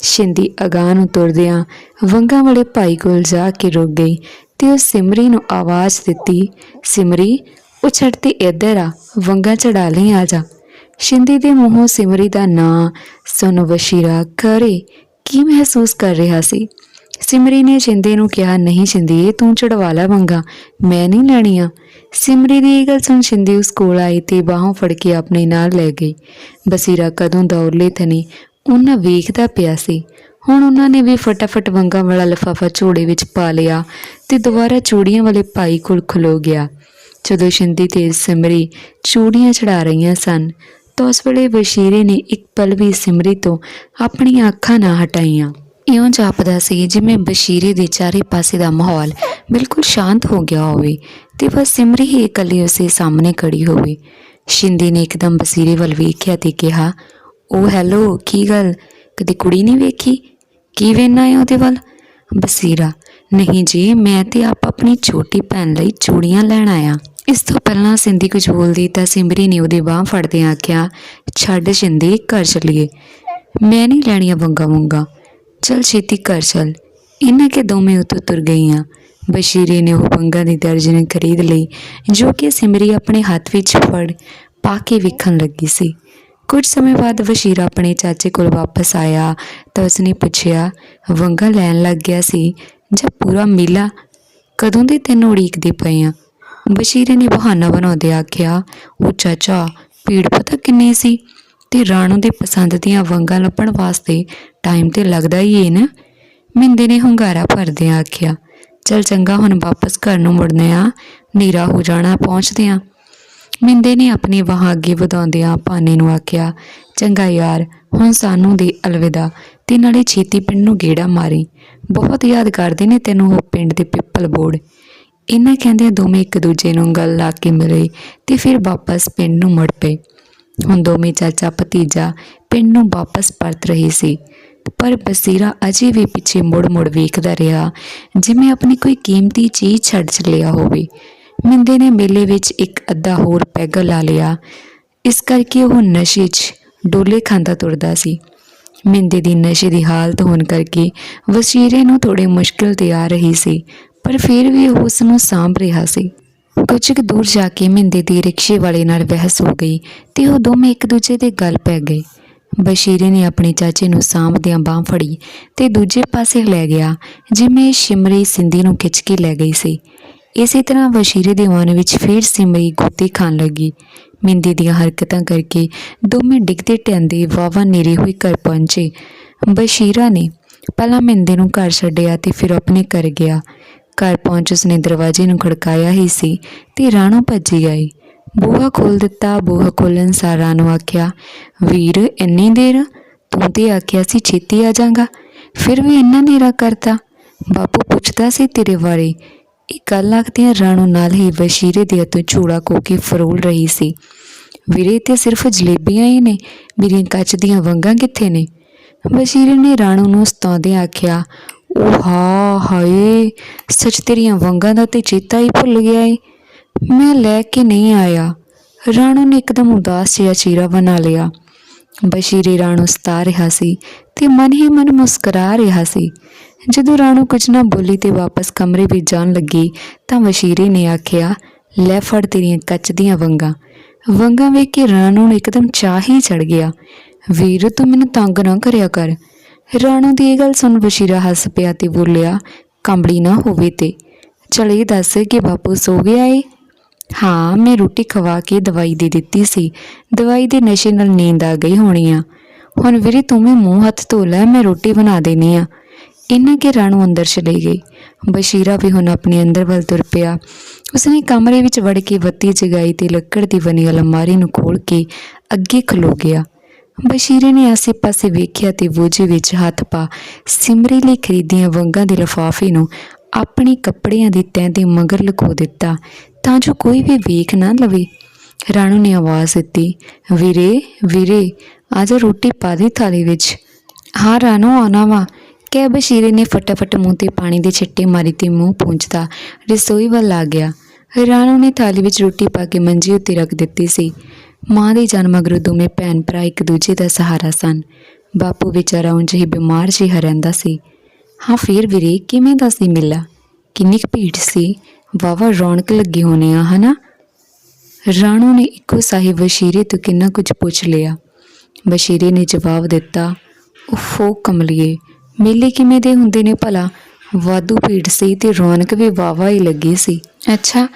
ਸ਼ਿੰਦੀ ਅਗਾਂਹ ਨੂੰ ਤੁਰਦਿਆਂ ਵੰਗਾਂ ਵਾਲੇ ਭਾਈ ਕੋਲ ਜਾ ਕੇ ਰੁਕ ਗਈ ਤੇ ਉਹ ਸਿਮਰੀ ਨੂੰ ਆਵਾਜ਼ ਦਿੱਤੀ, ਸਿਮਰੀ, ਉਹ ਛੱਡਤੀ ਇੱਧਰ ਆ, ਵੰਗਾਂ ਚੜਾ ਲਈ, ਆ ਜਾ। ਸ਼ਿੰਦੀ ਦੇ ਮੂੰਹੋਂ ਸਿਮਰੀ ਦਾ ਨਾਂ ਸੁਣ ਵਸ਼ੀਰਾ ਕਰੇ, ਕੀ ਮਹਿਸੂਸ ਕਰ ਰਿਹਾ ਸੀ? ਸਿਮਰੀ ਨੇ ਸ਼ਿੰਦੇ ਨੂੰ ਕਿਹਾ, ਨਹੀਂ ਸ਼ਿੰਦੀ, ਤੂੰ ਚੜਵਾ ਲੈ ਵੰਗਾ, ਮੈਂ ਨਹੀਂ ਲੈਣੀਆਂ। ਸਿਮਰੀ ਦੀ ਇਹ ਗੱਲ ਸੁਣ ਸ਼ਿੰਦੀ ਉਸ ਕੋਲ ਆਈ ਤੇ ਬਾਹੋਂ ਫੜ ਕੇ ਆਪਣੇ ਨਾਲ ਲੈ ਗਈ। ਬਸੀਰਾ ਕਦੋਂ ਦਾ ਉਰਲੇ ਥਨੀ ਉਹਨਾਂ ਵੇਖਦਾ ਪਿਆ ਸੀ। ਹੁਣ ਉਹਨਾਂ ਨੇ ਵੀ ਫਟਾਫਟ ਵੰਗਾ ਵਾਲਾ ਲਿਫਾਫਾ ਝੋੜੇ ਵਿੱਚ ਪਾ ਲਿਆ ਤੇ ਦੁਬਾਰਾ ਚੂੜੀਆਂ ਵਾਲੇ ਭਾਈ ਕੋਲ ਖਲੋ ਗਿਆ। ਜਦੋਂ ਸ਼ਿੰਦੀ ਤੇ ਸਿਮਰੀ ਚੂੜੀਆਂ ਚੜਾ ਰਹੀਆਂ ਸਨ, ਤਾਂ ਉਸ ਵੇਲੇ ਬਸ਼ੀਰੇ ਨੇ ਇੱਕ ਪਲ ਵੀ ਸਿਮਰੀ ਤੋਂ ਆਪਣੀਆਂ ਅੱਖਾਂ ਨਾ ਹਟਾਈਆਂ। ਇਉਂ ਜਾਪਦਾ ਸੀ ਜਿਵੇਂ ਬਸ਼ੀਰੇ ਦੇ ਚਾਰੇ ਪਾਸੇ ਦਾ ਮਾਹੌਲ ਬਿਲਕੁਲ ਸ਼ਾਂਤ ਹੋ ਗਿਆ ਹੋਵੇ ਤੇ ਬਸ ਸਿਮਰੀ ਹੀ ਇਕੱਲੀ ਉਸੇ ਸਾਹਮਣੇ ਖੜੀ ਹੋਵੇ। ਸ਼ਿੰਦੀ ਨੇ ਇੱਕਦਮ ਬਸ਼ੀਰੇ ਵੱਲ ਵੇਖਿਆ ਤੇ ਕਿਹਾ ਉਹ ਹੈਲੋ, ਕੀ ਗੱਲ? ਕਦੇ ਕੁੜੀ ਨਹੀਂ ਵੇਖੀ? ਕੀ ਵੇਨਾ ਹੈ ਉਹਦੇ ਵੱਲ? ਬਸੀਰਾ, ਨਹੀਂ ਜੀ, ਮੈਂ ਤੇ ਆਪ ਆਪਣੀ ਛੋਟੀ ਭੈਣ ਲਈ ਚੂੜੀਆਂ ਲੈਣ ਆਇਆ। ਇਸ ਤੋਂ ਪਹਿਲਾਂ ਸਿੰਧੀ ਕੁਝ ਬੋਲਦੀ ਤਾਂ ਸਿਮਰੀ ਨੇ ਉਹਦੀ ਬਾਹ ਫੜਦਿਆਂ ਆਖਿਆ, ਛੱਡ ਸਿੰਧੀ ਘਰ ਚੱਲੀਏ। ਮੈਂ ਨਹੀਂ ਲੈਣੀਆਂ ਵੰਗਾ ਵੰਗਾ ਚਲ ਛੇਤੀ ਘਰ ਚੱਲ। ਇਹਨਾਂ ਕੇ ਦੋਵੇਂ ਉੱਤੋਂ ਤੁਰ ਗਈਆਂ। ਬਸ਼ੀਰੇ ਨੇ ਉਹ ਵੰਗਾ ਦੀ ਦਰਜਨ ਖਰੀਦ ਲਈ, ਜੋ ਕਿ ਸਿਮਰੀ ਆਪਣੇ ਹੱਥ ਵਿੱਚ ਫੜ ਪਾ ਕੇ ਵੇਖਣ ਲੱਗੀ ਸੀ। ਕੁਝ ਸਮੇਂ ਬਾਅਦ ਵਸ਼ੀਰਾ ਆਪਣੇ ਚਾਚੇ ਕੋਲ ਵਾਪਸ ਆਇਆ ਤਾਂ ਉਸਨੇ ਪੁੱਛਿਆ, ਵੰਗਾ ਲੈਣ ਲੱਗ ਗਿਆ ਸੀ ਜਾਂ ਪੂਰਾ ਮੇਲਾ? ਕਦੋਂ ਦੇ ਤੈਨੂੰ ਉਡੀਕਦੇ ਪਏ ਆ? ਬਸ਼ੀਰੇ ਨੇ ਬਹਾਨਾ ਬਣਾਉਂਦੇ ਆਖਿਆ, ਉਹ ਚਾਚਾ, ਪੀੜ ਪਤਾ ਕਿੰਨੇ ਸੀ? ਤੇ ਰਾਣੋ ਦੇ ਪਸੰਦ ਦੀਆਂ ਵੰਗਾਂ ਲੱਭਣ ਵਾਸਤੇ ਟਾਈਮ ਤੇ ਲੱਗਦਾ ਹੀ ਹੈ ਨਾ। ਮਿੰਦੇ ਨੇ ਹੁੰਗਾਰਾ ਭਰਦਿਆਂ ਆਖਿਆ, ਚਲ ਚੰਗਾ, ਹੁਣ ਵਾਪਸ ਘਰ ਨੂੰ ਮੁੜਨੇ ਆ। ਨੀਰਾ ਹੋ ਜਾਣਾ, ਪਹੁੰਚਦੇ ਆ। ਮਿੰਦੇ ਨੇ ਆਪਣੀ ਵਾਹ ਅੱਗੇ ਵਧਾਉਂਦਿਆਂ ਭਾਨੇ ਨੂੰ ਆਖਿਆ, ਚੰਗਾ ਯਾਰ, ਹੁਣ ਸਾਨੂੰ ਦੇ ਅਲਵਿਦਾ। ਤੇ ਨਾਲੇ ਛੇਤੀ ਪਿੰਡ ਨੂੰ ਗੇੜਾ ਮਾਰੀ। ਬਹੁਤ ਯਾਦ ਕਰਦੇ ਨੇ ਤੈਨੂੰ ਉਹ ਪਿੰਡ ਦੇ ਪਿੱਪਲ ਬੋੜ। ਇਹਨਾਂ ਕਹਿੰਦੇ ਦੋਵੇਂ ਇੱਕ ਦੂਜੇ ਨੂੰ ਗੱਲ ਲਾ ਕੇ ਮਿਲੇ ਤੇ ਫਿਰ ਵਾਪਸ ਪਿੰਡ ਨੂੰ ਮੁੜ ਪਏ। ਹੁਣ ਦੋਵੇਂ ਚਾਚਾ ਭਤੀਜਾ ਪਿੰਡ ਨੂੰ ਵਾਪਸ ਪਰਤ ਰਹੇ ਸੀ। ਪਰ ਬਸੀਰਾ ਅਜੇ ਵੀ ਪਿੱਛੇ ਮੁੜ-ਮੁੜ ਵੇਖਦਾ ਰਿਹਾ, ਜਿਵੇਂ ਆਪਣੀ ਕੋਈ ਕੀਮਤੀ ਚੀਜ਼ ਛੱਡ ਚਲਿਆ ਹੋਵੇ। ਮਿੰਦੇ ਨੇ ਮੇਲੇ ਵਿੱਚ ਇੱਕ ਅੱਧਾ ਹੋਰ ਪੈਗ ਲਾ ਲਿਆ। ਇਸ ਕਰਕੇ ਉਹ ਨਸ਼ੇ 'ਚ ਡੋਲੇ ਖਾਂਦਾ ਤੁਰਦਾ ਸੀ। ਮਿੰਦੇ ਦੀ ਨਸ਼ੇ ਦੀ ਹਾਲਤ ਹੋਣ ਕਰਕੇ ਵਸੀਰੇ ਨੂੰ ਥੋੜੀ ਮੁਸ਼ਕਿਲ ਤੇ ਆ ਰਹੀ ਸੀ, ਪਰ ਫਿਰ ਵੀ ਉਹ ਉਸ ਨੂੰ ਸਾਂਭ ਰਿਹਾ ਸੀ। ਕੁਝ ਕੁ ਦੂਰ ਜਾ ਕੇ ਮਹਿੰਦੇ ਦੀ ਰਿਕਸ਼ੇ ਵਾਲੇ ਨਾਲ ਬਹਿਸ ਹੋ ਗਈ ਤੇ ਉਹ ਦੋਵੇਂ ਇੱਕ ਦੂਜੇ ਦੇ ਗੱਲ ਪੈ ਗਏ। ਬਸ਼ੀਰੇ ਨੇ ਆਪਣੇ ਚਾਚੇ ਨੂੰ ਸਾਂਭਦਿਆਂ ਬਾਹ ਫੜੀ ਤੇ ਦੂਜੇ ਪਾਸੇ ਲੈ ਗਿਆ, ਜਿਵੇਂ ਸ਼ਿਮਰੀ ਸਿੰਧੀ ਨੂੰ ਖਿੱਚ ਕੇ ਲੈ ਗਈ ਸੀ। ਇਸੇ ਤਰ੍ਹਾਂ ਬਸ਼ੀਰੇ ਦੇ ਮਨ ਵਿੱਚ ਫਿਰ ਸਿਮਰੀ ਗੋਤੀ ਖਾਣ ਲੱਗੀ। ਮਿੰਦੀ ਦੀਆਂ ਹਰਕਤਾਂ ਕਰਕੇ ਦੋਵੇਂ ਡਿੱਗਦੇ ਟੈਂਦੇ ਵਾਵਾ ਨੇੜੇ ਹੋਈ ਘਰ ਪਹੁੰਚੇ। ਬਸ਼ੀਰਾ ਨੇ ਪਹਿਲਾਂ ਮਿੰਦੇ ਨੂੰ ਘਰ ਛੱਡਿਆ ਤੇ ਫਿਰ ਆਪਣੇ ਘਰ ਗਿਆ। ਘਰ ਪਹੁੰਚ ਉਸਨੇ ਦਰਵਾਜ਼ੇ ਨੂੰ ਖੜਕਾਇਆ ਹੀ ਸੀ ਤੇ ਰਾਣੋ ਭੱਜੀ ਆਈ। ਬੂਹਾ ਖੋਲ ਦਿੱਤਾ, ਬੂਹਾ ਖੋਲਣ ਸਾਰ ਰਾਣੋ ਆਖਿਆ, ਵੀਰ, ਇੰਨੀ ਦੇਰ? ਤੂੰ ਤੇ ਆਖਿਆ ਸੀ ਛੇਤੀ ਆ ਜਾਗਾ ਫਿਰ ਵੀ ਇੰਨਾ ਨੇਰਾ ਕਰਤਾ? ਬਾਪੂ ਪੁੱਛਦਾ ਸੀ ਤੇਰੇ ਬਾਰੇ। ਇਹ ਗੱਲ ਆਖਦਿਆਂ ਰਾਣੋ ਨਾਲ ਹੀ ਵਸ਼ੀਰੇ ਦੇ ਹੱਥੋਂ ਝੂੜਾ ਕੋ ਕੇ ਫਰੋਲ ਰਹੀ ਸੀ। ਵੀਰੇ ਤੇ ਸਿਰਫ ਜਲੇਬੀਆਂ ਹੀ ਨੇ। ਮੇਰੀਆਂ ਕੱਚ ਦੀਆਂ ਵੰਗਾਂ ਕਿੱਥੇ ਨੇ? ਵਸ਼ੀਰੇ ਨੇ ਰਾਣੋ ਨੂੰ ਸਤਾਉਂਦੇ ਆਖਿਆ ਉਹ ਹਾ ਹਾਏ, ਸੱਚ ਤੇਰੀਆਂ ਵੰਗਾਂ ਦਾ ਤੇ ਚੇਤਾ ਹੀ ਭੁੱਲ ਗਿਆ ਏ। ਮੈਂ ਲੈ ਕੇ ਨਹੀਂ ਆਇਆ। ਰਾਣੋ ਨੇ ਇੱਕਦਮ ਉਦਾਸ ਜਿਹਾ ਚਿਹਰਾ ਬਣਾ ਲਿਆ। ਬਸ਼ੀਰੇ ਰਾਣੋ ਸਤਾ ਰਿਹਾ ਸੀ ਤੇ ਮਨ ਹੀ ਮਨ ਮੁਸਕਰਾ ਰਿਹਾ ਸੀ। ਜਦੋਂ ਰਾਣੋ ਕੁਝ ਨਾ ਬੋਲੀ ਤੇ ਵਾਪਸ ਕਮਰੇ ਵਿੱਚ ਜਾਣ ਲੱਗੀ ਤਾਂ ਵਸ਼ੀਰੇ ਨੇ ਆਖਿਆ, ਲੈ ਫੜ ਤੇਰੀਆਂ ਕੱਚ ਦੀਆਂ ਵੰਗਾਂ। ਵੰਗਾਂ ਵੇਖ ਕੇ ਰਾਣੋ ਨੂੰ ਇੱਕਦਮ ਚਾਹ ਹੀ ਚੜ ਗਿਆ। ਵੀਰ, ਤੂੰ ਮੈਨੂੰ ਤੰਗ ਨਾ ਕਰਿਆ ਕਰ। ਰਾਣੋ ਦੀ ਇਹ ਗੱਲ ਸੁਣ ਬਸ਼ੀਰਾ ਹੱਸ ਪਿਆ ਤੇ ਬੋਲਿਆ ਕੰਬੜੀ ਨਾ ਹੋਵੇ ਤੇ। ਚਲ ਇਹ ਦੱਸ ਕਿ ਬਾਪੂ ਸੋ ਗਿਆ ਏ? ਹਾਂ, ਮੈਂ ਰੋਟੀ ਖਵਾ ਕੇ ਦਵਾਈ ਦੇ ਦਿੱਤੀ ਸੀ। ਦਵਾਈ ਦੇ ਨਸ਼ੇ ਨਾਲ ਨੀਂਦ ਆ ਗਈ ਹੋਣੀ ਆ। ਹੁਣ ਵੀਰੇ ਤੂੰ ਵੀ ਮੂੰਹ ਹੱਥ ਧੋ ਲੈ, ਮੈਂ ਰੋਟੀ ਬਣਾ ਦੇਣੀ ਆ। ਇੰਨਾ ਕਿ ਰਾਣੋ ਅੰਦਰ ਚਲੀ ਗਈ ਬਸ਼ੀਰਾ ਵੀ ਹੁਣ ਆਪਣੇ ਅੰਦਰ ਵੱਲ ਤੁਰ ਪਿਆ। ਉਸਨੇ ਕਮਰੇ ਵਿੱਚ ਵੜ ਕੇ ਬੱਤੀ ਜਗਾਈ ਤੇ ਲੱਕੜ ਦੀ ਬਣੀ ਅਲਮਾਰੀ ਨੂੰ ਖੋਲ ਕੇ ਅੱਗੇ ਖਲੋ ਗਿਆ। ਬਸ਼ੀਰੇ ਨੇ ਆਸੇ-ਪਾਸੇ ਵੇਖਿਆ ਤੇ ਬੋਝੇ ਵਿੱਚ ਹੱਥ ਪਾ ਸਿਮਰੀ ਲਈ ਖਰੀਦੀਆਂ ਵੰਗਾਂ ਦੇ ਲਫ਼ਾਫੇ ਨੂੰ ਆਪਣੇ ਕੱਪੜਿਆਂ ਦੀ ਤਹਿ ਦੇ ਮਗਰ ਲੁਕੋ ਦਿੱਤਾ, ਤਾਂ ਜੋ ਕੋਈ ਵੀ ਵੇਖ ਨਾ ਲਵੇ। ਰਾਣੂ ਨੇ ਆਵਾਜ਼ ਦਿੱਤੀ, ਵੀਰੇ ਵੀਰੇ ਆਜਾ ਰੋਟੀ ਪਾ ਦੀ ਥਾਲੀ ਵਿੱਚ। ਹਾਂ ਰਾਣੋ, ਆਉਣਾ ਵਾ। ਕਹਿ ਬਸ਼ੀਰੇ ਨੇ ਫਟਾਫਟ ਮੂੰਹ ਤੇ ਪਾਣੀ ਦੇ ਛਿੱਟੇ ਮਾਰੀ ਤੇ ਮੂੰਹ ਪੂੰਝਦਾ ਰਸੋਈ ਵੱਲ ਆ ਗਿਆ। ਰਾਣੂ ਨੇ ਥਾਲੀ ਵਿੱਚ ਰੋਟੀ ਪਾ ਕੇ ਮੰਜੀ ਉੱਤੇ ਰੱਖ ਦਿੱਤੀ ਸੀ। ਮਾਂ ਦੇ ਜਨਮ ਮਗਰੋਂ ਦੋਵੇਂ ਭੈਣ ਭਰਾ ਇੱਕ ਦੂਜੇ ਦਾ ਸਹਾਰਾ ਸਨ। ਬਾਪੂ ਵਿਚਾਰਾ ਉਂਝ ਹੀ ਬਿਮਾਰ ਜਿਹਾ ਰਹਿੰਦਾ ਸੀ। ਹਾਂ, ਫਿਰ ਵੀਰੇ ਕਿਵੇਂ ਦਾ ਸੀ ਮੇਲਾ? ਕਿੰਨੀ ਕੁ ਭੀੜ ਸੀ? ਵਾਵਾ ਰੌਣਕ ਲੱਗੀ ਹੋਣੀ ਆ, ਹਨਾ? ਰਾਣੂ ਨੇ ਇੱਕੋ ਸਾਹੀ ਵਸ਼ੀਰੇ ਤੋਂ ਕਿੰਨਾ ਕੁਝ ਪੁੱਛ ਲਿਆ। ਵਸ਼ੀਰੇ ਨੇ ਜਵਾਬ ਦਿੱਤਾ, ਉਫੋ ਕਮਲੀਏ, ਮੇਲੇ ਕਿਵੇਂ ਦੇ ਹੁੰਦੇ ਨੇ ਭਲਾ? ਵਾਧੂ ਭੀੜ ਸੀ ਤੇ ਰੌਣਕ ਵੀ ਵਾਵਾ ਹੀ ਲੱਗੀ ਸੀ। ਅੱਛਾ,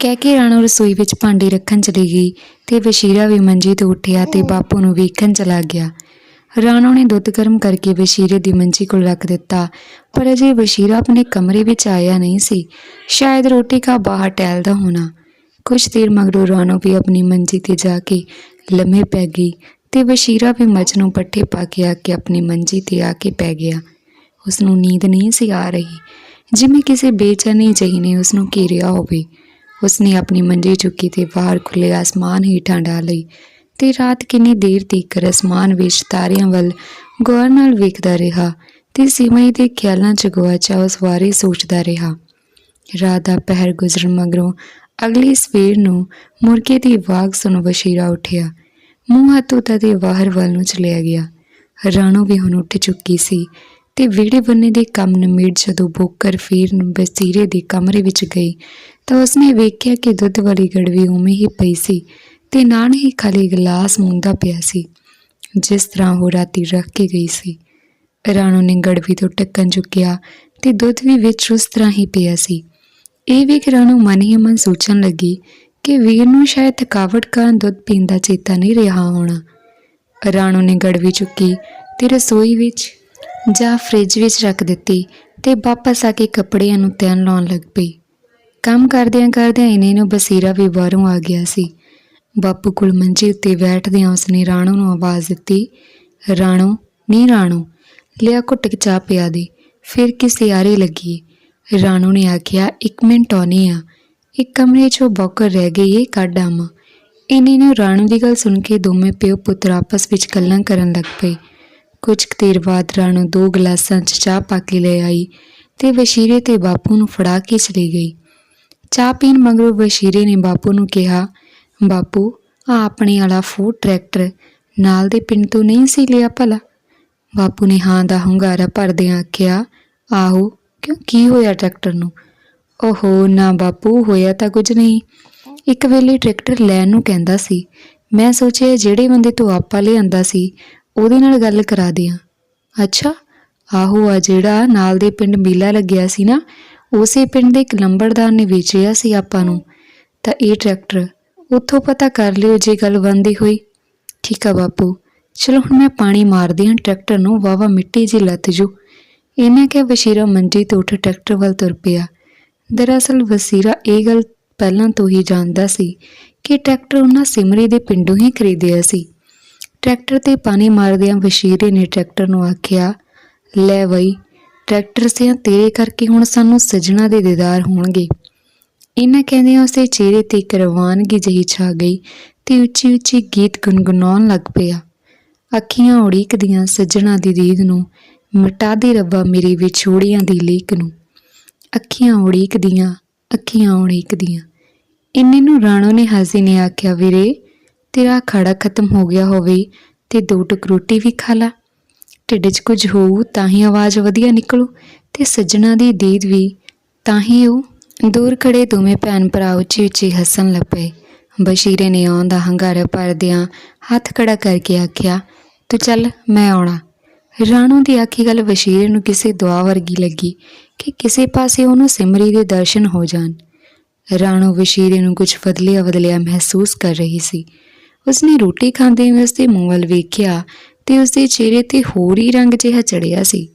ਕਹਿ ਕੇ ਰਾਣੋ ਰਸੋਈ ਵਿੱਚ ਭਾਂਡੇ ਰੱਖਣ ਚਲੀ ਗਈ ਤੇ ਵਸ਼ੀਰਾ ਵੀ ਮੰਜੀ ਤੋਂ ਉੱਠਿਆ ਤੇ ਬਾਪੂ ਨੂੰ ਵੇਖਣ ਚਲਾ ਗਿਆ। ਰਾਣੋ ਨੇ ਦੁੱਧ ਗਰਮ ਕਰਕੇ ਵਸ਼ੀਰੇ ਦੀ ਮੰਜੀ ਕੋਲ ਰੱਖ ਦਿੱਤਾ, ਪਰ ਅਜੇ ਵਸ਼ੀਰਾ ਆਪਣੇ ਕਮਰੇ ਵਿੱਚ ਆਇਆ ਨਹੀਂ ਸੀ। ਸ਼ਾਇਦ ਰੋਟੀ ਕਾ ਬਾਹਰ ਟਹਿਲਦਾ ਹੋਣਾ। ਕੁਝ ਦੇਰ ਮਗਰੋਂ ਰਾਣੋ ਵੀ ਆਪਣੀ ਮੰਜੀ ਤੇ ਜਾ ਕੇ ਲੰਮੇ ਪੈ ਗਈ ਤੇ ਵਸ਼ੀਰਾ ਵੀ ਮੱਝ ਨੂੰ ਪੱਠੇ ਪਾ ਕੇ ਆ ਕੇ ਆਪਣੀ ਮੰਜੀ ਤੇ ਆ ਕੇ ਪੈ ਗਿਆ। ਉਸ ਨੂੰ ਨੀਂਦ ਨਹੀਂ ਸੀ ਆ ਰਹੀ। ਜਿਵੇਂ ਕਿਸੇ ਬੇਚੈਨੀ ਜਿਹੀ ਨੇ ਉਸ ਨੂੰ ਘੇਰਿਆ ਹੋਵੇ। ਉਸ ਨੇ ਆਪਣੀ ਮੰਜੀ ਚੁੱਕੀ ਤੇ ਬਾਹਰ ਖੁੱਲੇ ਆਸਮਾਨ ਹੇਠਾਂ ਡਾ ਲਈ ਤੇ ਰਾਤ ਕਿੰਨੀ ਦੇਰ ਤੀਕ ਅਸਮਾਨ ਵਿੱਚ ਤਾਰਿਆਂ ਵੱਲ ਗੌਰ ਨਾਲ ਵੇਖਦਾ ਰਿਹਾ ਤੇ ਸਿਮਈ ਦੇ ਖਿਆਲਾਂ ਚ ਗਵਾਚਾ ਉਸ ਬਾਰੇ ਸੋਚਦਾ ਰਿਹਾ। ਰਾਤ ਦਾ ਪਹਿਰ ਗੁਜ਼ਰਨ ਮਗਰੋਂ ਅਗਲੀ ਸਵੇਰ ਨੂੰ ਮੁਰਕੇ ਦੀ ਆਵਾਜ਼ ਸੁਣ ਬਸ਼ੀਰਾ ਉੱਠਿਆ। ਮੂੰਹ ਹੱਥ ਧੋਤਾ ਤੇ ਬਾਹਰ ਵੱਲ ਨੂੰ ਚਲਿਆ ਗਿਆ। ਰਾਣੋ ਵੀ ਹੁਣ ਉੱਠ ਚੁੱਕੀ ਸੀ। ਤੇ ਵਿਹੜੇ ਬੰਨੇ ਦੇ ਕੰਮ ਨਿਮੇੜ ਜਦੋਂ ਬੋਕਰ ਫੇਰ ਬਸੀਰੇ ਦੇ ਕਮਰੇ ਵਿੱਚ ਗਈ ਤਾਂ ਉਸਨੇ ਵੇਖਿਆ ਕਿ ਦੁੱਧ ਵਾਲੀ ਗੜਵੀ ਉਵੇਂ ਹੀ ਪਈ ਸੀ ਤੇ ਨਾਲ ਹੀ ਖਾਲੀ ਗਲਾਸ ਮੁੰਦਾ ਪਿਆ ਸੀ, ਜਿਸ ਤਰ੍ਹਾਂ ਉਹ ਰਾਤੀ ਰੱਖ ਕੇ ਗਈ ਸੀ। ਰਾਣੋ ਨੇ ਗੜਵੀ ਤੋਂ ਟੱਕਣ ਚੁੱਕਿਆ ਤੇ ਦੁੱਧ ਵੀ ਵਿੱਚ ਉਸ ਤਰ੍ਹਾਂ ਹੀ ਪਿਆ ਸੀ। ਇਹ ਵੇਖ ਰਾਣੋ ਮਨ ਹੀ ਮਨ ਸੋਚਣ ਲੱਗੀ ਕਿ ਵੀਰ ਨੂੰ ਸ਼ਾਇਦ ਥਕਾਵਟ ਕਾਰਨ ਦੁੱਧ ਪੀਣ ਦਾ ਚੇਤਾ ਨਹੀਂ ਰਿਹਾ ਹੋਣਾ। ਰਾਣੋ ਨੇ ਗੜਵੀ ਚੁੱਕੀ ਤੇ ਰਸੋਈ ਵਿੱਚ ਜਾਂ ਫ੍ਰਿਜ ਵਿੱਚ ਰੱਖ ਦਿੱਤੀ ਤੇ ਵਾਪਸ ਆ ਕੇ ਕੱਪੜਿਆਂ ਨੂੰ ਤੈਨ ਲਾਉਣ ਲੱਗ ਪਈ। ਕੰਮ ਕਰਦਿਆਂ ਕਰਦਿਆਂ ਇਹਨੇ ਨੂੰ ਬਸੀਰਾ ਵੀ ਬਾਹਰੋਂ ਆ ਗਿਆ ਸੀ। ਬਾਪੂ ਕੋਲ ਮੰਜੇ ਉੱਤੇ ਬੈਠਦਿਆਂ ਉਸਨੇ ਰਾਣੋ ਨੂੰ ਆਵਾਜ਼ ਦਿੱਤੀ, ਰਾਣੋ, ਨੀ ਰਾਣੋ, ਲਿਆ ਘੁੱਟ ਕੇ ਚਾਹ ਪਿਆ ਦੇ, ਫਿਰ ਕਿਸੇ ਆਰੇ ਲੱਗੀ ਰਾਣੋ ਨੇ ਆਖਿਆ, ਇੱਕ ਮਿੰਟ ਆਉਣੀ ਆ। ਇੱਕ ਕਮਰੇ 'ਚ ਉਹ ਬੌਕਰ ਰਹਿ ਗਈ ਏ, ਕੱਢ ਆਵਾਂ ਇਹਨੇ ਨੂੰ ਰਾਣੋ ਦੀ ਗੱਲ ਸੁਣ ਕੇ ਦੋਵੇਂ ਪਿਓ ਪੁੱਤਰ ਆਪਸ ਵਿੱਚ ਗੱਲਾਂ ਕਰਨ ਲੱਗ ਪਏ। ਕੁਝ ਕੁ ਦੇਰ ਬਾਅਦ ਰਾਣੋ ਦੋ ਗਲਾਸਾਂ 'ਚ ਚਾਹ ਪਾ ਕੇ ਲੈ ਆਈ ਤੇ ਵਸ਼ੀਰੇ ਤੇ ਬਾਪੂ ਨੂੰ ਫੜਾ ਕੇ ਚਲੀ ਗਈ। ਚਾਹ ਪੀਣ ਮਗਰੋਂ ਵਸ਼ੀਰੇ ਨੇ ਬਾਪੂ ਨੂੰ ਕਿਹਾ, ਬਾਪੂ, ਆ ਆਪਣੇ ਵਾਲਾ ਫੂਡ ਟਰੈਕਟਰ ਨਾਲ ਦੇ ਪਿੰਡ ਤੋਂ ਨਹੀਂ ਸੀ ਲਿਆ ਭਲਾ? ਬਾਪੂ ਨੇ ਹਾਂ ਦਾ ਹੁੰਗਾਰਾ ਭਰਦਿਆਂ ਆਖਿਆ, ਆਹੋ, ਕਿਉਂ, ਕੀ ਹੋਇਆ ਟਰੈਕਟਰ ਨੂੰ? ਓਹੋ, ਨਾ ਬਾਪੂ, ਹੋਇਆ ਤਾਂ ਕੁਝ ਨਹੀਂ। ਇੱਕ ਵੇਲੇ ਟਰੈਕਟਰ ਲੈਣ ਨੂੰ ਕਹਿੰਦਾ ਸੀ, ਮੈਂ ਸੋਚਿਆ ਜਿਹੜੇ ਬੰਦੇ ਤੋਂ ਆਪਾਂ ਲਿਆਂਦਾ ਸੀ ਉਹਦੇ ਨਾਲ ਗੱਲ ਕਰਾ ਦਿਆਂ। ਅੱਛਾ, ਆਹੋ, ਆ ਜਿਹੜਾ ਨਾਲ ਦੇ ਪਿੰਡ ਮੇਲਾ ਲੱਗਿਆ ਸੀ ਨਾ, ਉਸੇ ਪਿੰਡ ਦੇ ਇੱਕ ਲੰਬੜਦਾਰ ਨੇ ਵੇਚਿਆ ਸੀ ਆਪਾਂ ਨੂੰ। ਤਾਂ ਇਹ ਟਰੈਕਟਰ ਉੱਥੋਂ ਪਤਾ ਕਰ ਲਿਓ ਜੇ ਗੱਲ ਬੰਦੀ ਹੋਈ। ਠੀਕ ਆ ਬਾਪੂ, ਚਲੋ ਹੁਣ ਮੈਂ ਪਾਣੀ ਮਾਰਦੀ ਹਾਂ ਟਰੈਕਟਰ ਨੂੰ ਵਾਵਾ ਮਿੱਟੀ ਜੀ ਲੱਤ ਜੂ। ਇਹਨੇ ਕਿ ਵਸ਼ੀਰਾ ਮੰਜੀ ਤੋਂ ਉੱਠ ਟਰੈਕਟਰ ਵੱਲ ਤੁਰ ਪਿਆ। ਦਰਅਸਲ ਵਸੀਰਾ ਇਹ ਗੱਲ ਪਹਿਲਾਂ ਤੋਂ ਹੀ ਜਾਣਦਾ ਸੀ ਕਿ ਟਰੈਕਟਰ ਉਹਨਾਂ ਸਿਮਰੀ ਦੇ ਪਿੰਡੋਂ ਹੀ ਖਰੀਦਿਆ ਸੀ। ਟਰੈਕਟਰ ਤੇ ਪਾਣੀ ਮਾਰਦਿਆਂ ਬਸ਼ੀਰੇ ਨੇ ਟਰੈਕਟਰ ਨੂੰ ਆਖਿਆ, ਲੈ ਬਈ, ਟਰੈਕਟਰ ਸਿਆਂ ਤੇਰੇ ਕਰਕੇ ਹੁਣ ਸਾਨੂੰ ਸਜਣਾ ਦੇ ਦੀਦਾਰ ਹੋਣਗੇ। ਇਹਨਾਂ ਕਹਿੰਦਿਆਂ ਉਸੇ ਚਿਹਰੇ ਤੇ ਇੱਕ ਰਵਾਨਗੀ ਜਿਹੀ ਛਾ ਗਈ ਤੇ ਉੱਚੀ ਉੱਚੀ ਗੀਤ ਗੁੰਗੁਣਾਉਣ ਲੱਗ ਪਿਆ। ਅੱਖੀਆਂ ਉੜੀਕਦੀਆਂ ਸੱਜਣਾ ਦੀ ਦੀਦ ਨੂੰ ਮਿਟਾ ਦੇ ਰੱਬਾ ਮੇਰੀ ਵਿਛੋੜੀਆਂ ਦੀ ਲੀਕ ਨੂੰ। ਅੱਖੀਆਂ ਉੜੀਕਦੀਆਂ ਅੱਖੀਆਂ ਉੜੀਕਦੀਆਂ ਇੰਨੇ ਨੂੰ ਰਾਣੋ ਨੇ ਹਾਜ਼ੀ ਨੇ ਆਖਿਆ, ਵੀਰੇ ਤੇਰਾ ਖੜਾ ਖਤਮ ਹੋ ਗਿਆ ਹੋਵੇ ਤੇ ਦੋ ਟੁਕ ਰੋਟੀ ਵੀ ਖਾ ਲਾ। ਢਿੱਡ 'ਚ ਕੁਝ ਹੋਊ ਤਾਂ ਹੀ ਆਵਾਜ਼ ਵਧੀਆ ਨਿਕਲੂ ਤੇ ਸੱਜਣਾ ਦੀ ਦੀਦ ਵੀ ਤਾਂ ਹੀ ਉਹ ਦੂਰ ਖੜੇ ਦੋਵੇਂ ਭੈਣ ਭਰਾ ਉੱਚੀ ਉੱਚੀ ਹੱਸਣ ਲੱਗ ਪਏ ਬਸ਼ੀਰੇ ਨੇ ਆਉਂਦਾ ਹੰਗਾਰਾ ਭਰਦਿਆਂ ਹੱਥ ਖੜਾ ਕਰਕੇ ਆਖਿਆ, ਤੂੰ ਚੱਲ, ਮੈਂ ਆਉਣਾ। ਰਾਣੋ ਦੀ ਆਖੀ ਗੱਲ ਬਸ਼ੀਰੇ ਨੂੰ ਕਿਸੇ ਦੁਆ ਵਰਗੀ ਲੱਗੀ ਕਿ ਕਿਸੇ ਪਾਸੇ ਉਹਨੂੰ ਸਿਮਰੀ ਦੇ ਦਰਸ਼ਨ ਹੋ ਜਾਣ। ਰਾਣੋ ਬਸ਼ੀਰੇ ਨੂੰ ਕੁਝ ਬਦਲਿਆ ਬਦਲਿਆ ਮਹਿਸੂਸ ਕਰ ਰਹੀ ਸੀ। ਉਸਨੇ ਰੋਟੀ ਖਾਂਦੇ ਹੋਏ ਉਸਦੇ ਮੂੰਹ ਵੱਲ ਵੇਖਿਆ ਤੇ ਉਸਦੇ ਚਿਹਰੇ ਤੇ ਹੋਰ ਹੀ ਰੰਗ ਜਿਹਾ ਚੜਿਆ ਸੀ।